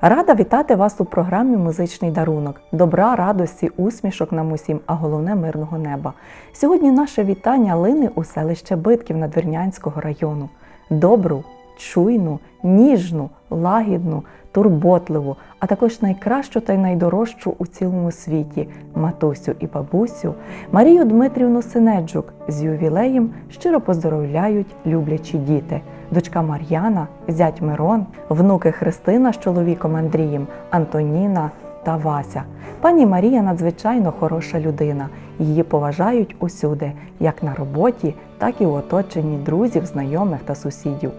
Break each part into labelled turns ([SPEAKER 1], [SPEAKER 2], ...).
[SPEAKER 1] Рада вітати вас у програмі Музичний дарунок. Добра, радості, усмішок нам усім, а головне мирного неба. Сьогодні наше вітання лине у селище Битків Надвірнянського району. Добру, чуйну, ніжну, лагідну, турботливу, а також найкращу та й найдорожчу у цілому світі матусю і бабусю Марію Дмитрівну Синеджук з ювілеєм щиро поздоровляють люблячі діти. Дочка Мар'яна, зять Мирон, внуки Христина з чоловіком Андрієм, Антоніна та Вася. Пані Марія надзвичайно хороша людина. Її поважають усюди, як на роботі, так і в оточенні друзів, знайомих та сусідів.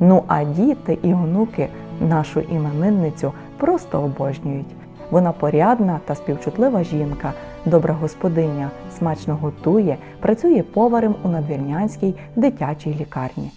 [SPEAKER 1] Ну а діти і онуки нашу іменинницю просто обожнюють. Вона порядна та співчутлива жінка, добра господиня, смачно готує, працює поварем у надвірнянській дитячій лікарні.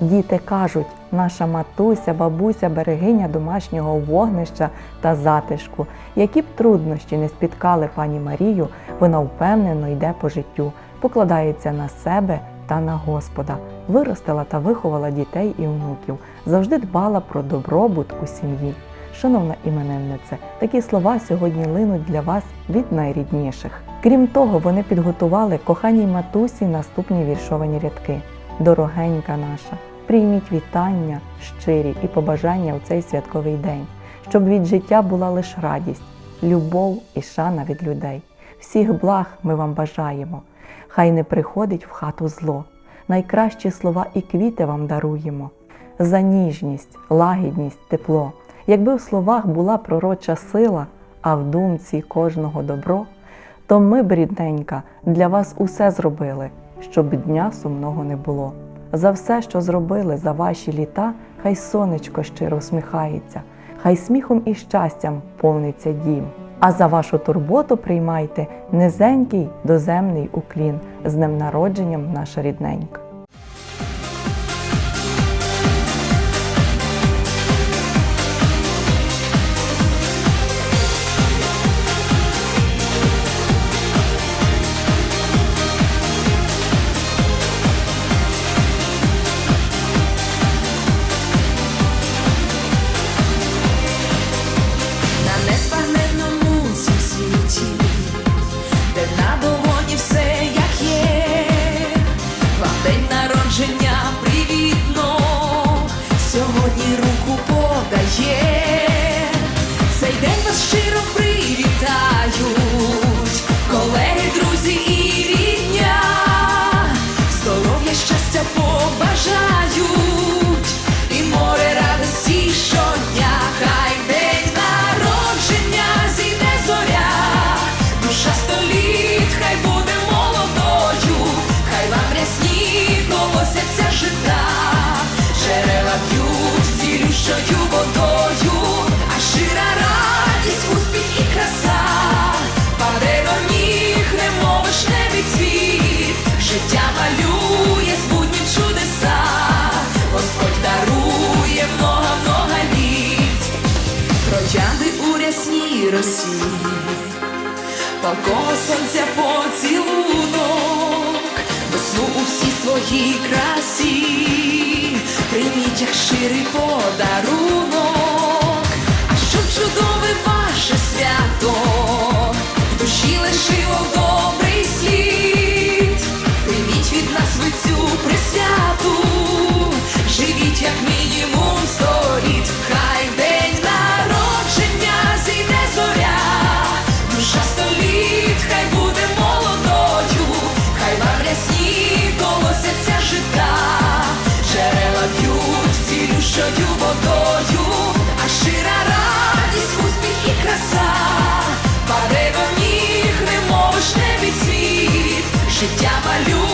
[SPEAKER 1] Діти кажуть, наша матуся, бабуся, берегиня домашнього вогнища та затишку. Які б труднощі не спіткали пані Марію, вона впевнено йде по життю, покладається на себе та на Господа, виростила та виховала дітей і онуків, завжди дбала про добробут у сім'ї. Шановна імениннице, такі слова сьогодні линуть для вас від найрідніших. Крім того, вони підготували коханій матусі наступні віршовані рядки. Дорогенька наша, прийміть вітання, щирі і побажання у цей святковий день, щоб від життя була лише радість, любов і шана від людей. Всіх благ ми вам бажаємо. Хай не приходить в хату зло. Найкращі слова і квіти вам даруємо. За ніжність, лагідність, тепло. Якби в словах була пророча сила, а в думці кожного добро, то ми б, рідненька, для вас усе зробили, щоб дня сумного не було. За все, що зробили за ваші літа, хай сонечко щиро усміхається, хай сміхом і щастям повниться дім. А за вашу турботу приймайте низенький доземний уклін з днем народженням наша рідненька.
[SPEAKER 2] Цілющою водою, а щира радість, успіх і краса, паде до ніг, немов вишневий цвіт, життя малює збудні чудеса, Господь дарує много-много літ. Троянди у рясній росі, палкого сонця поцілунок, весну у всій своїй красі, прийміть як щирий подарунок, а щоб чудове ваше свято, життя малює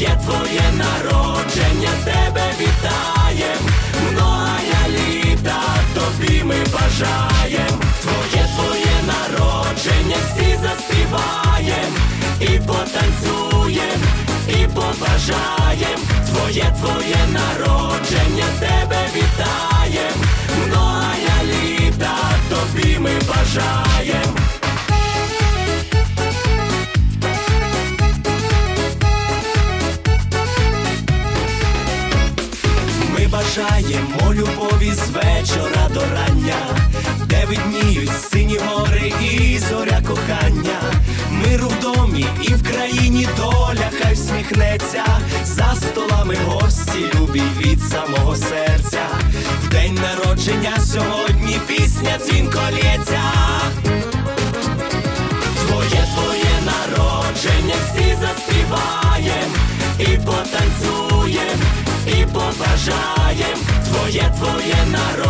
[SPEAKER 3] Твоє твоє народження тебе вітаєм. Многая літа тобі ми бажаєм. Твоє твоє народження всі заспіваєм, і потанцюєм, і побажаєм. Твоє твоє народження тебе вітаєм. Многая літа тобі ми бажаєм. І зоря кохання. Миру в домі і в країні доля хай всміхнеться. За столами гості любі від самого серця. В день народження сьогодні пісня дзвінко лється. Твоє твоє народження всі заспіваєм і потанцюєм, і побажаєм. Твоє твоє народження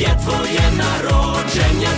[SPEAKER 3] побажаєм. Твоє народження